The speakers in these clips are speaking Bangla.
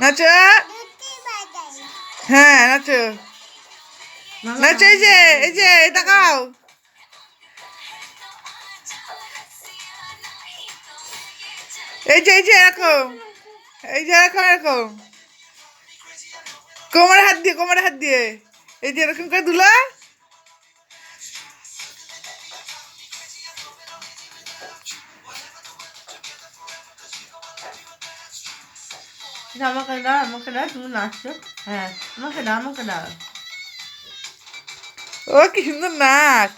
নাচো? হ্যাঁ নাচো। নাচো, এই যে এই যে, তাকাও। এই যে এই যে, এরকম। এই যে, এরকম এরকম। কোমরে হাত দিয়ে কোমরে হাত দিয়ে। এই যে, এরকম করে দুলা। আমাকে দাও আমাকে দাও তুমি নাচছো হ্যাঁ আমাকে দাও আমাকে দাও ও কি সুন্দর নাচ।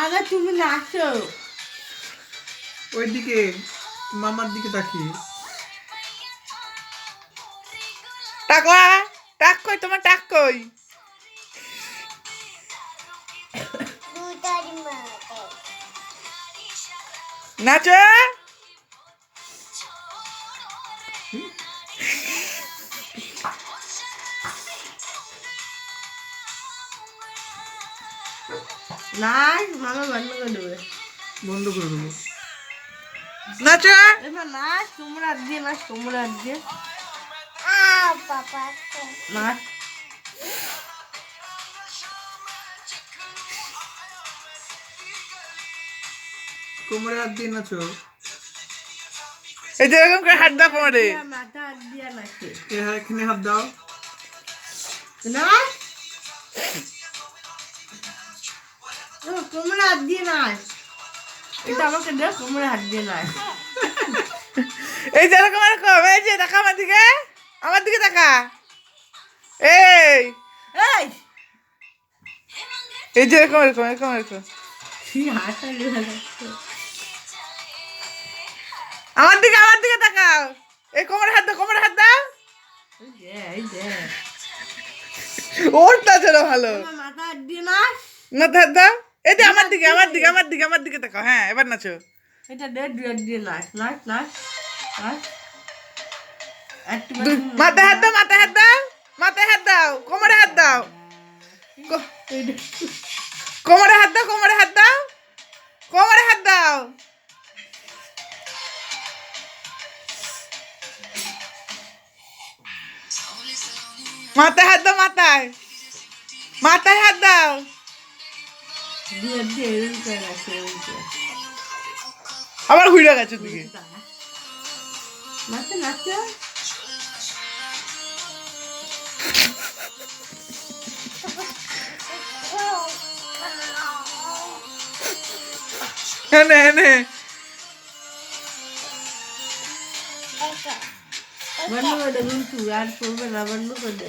আগে তুমি নাচো। ওইদিকে মামার দিকে তাকিয়ে। টাকলা টাক কই তোমার টাক কই? নাচো। নাচ মামা বন্ধ করে দেবে। বন্ধ করে দেবো। নাচো। এবার নাচ তোমরা দিয়ে নাচ তোমরা দিয়ে নাচ। কোমরে হাত দিয়ে নাচো। এই যে এরকম করে হাত দাও কোমরে মাথা হাত দিয়ে নাচে। হ্যাঁ, এখানে হাত দাও। ও, তোমরা হাত দিয়ে নাচ এটা আমাকে দেখ তোমরা হাত দিয়ে নাচ এই যে এরকম এরকম এই যে দেখা আমার দিকে। আমার দিকে দেখা। এই। এই। এই যে এরকম এরকম এরকম এরকম। আমার দিকে আমার দিকে তাকাও। এই কোমরে হাত দাও কোমরে হাত দাও। ওরটা ছিল ভালো। মাথা হাত দিয়ে না হাত দাও। এই যে আমার দিকে আমার দিকে আমার দিকে আমার দিকে তাকাও হ্যাঁ এবার নাচো। এটা দে দিয়ে নাচ নাচ একটু দুই- মাথায় হাত দাও মাথায় হাত দাও মাথায় হাত দাও কোমরে হাত দাও। কোমরে হাত দাও কোমরে হাত দাও কোমরে হাত দাও। মাথায় হাত দাও মাথায় মাথায় হাত দাও। আবার ঘুরে গেছে দিকে নাচো নাচো এনে এনে বন্ধ কিন্তু আর করবে না বন্ধ করে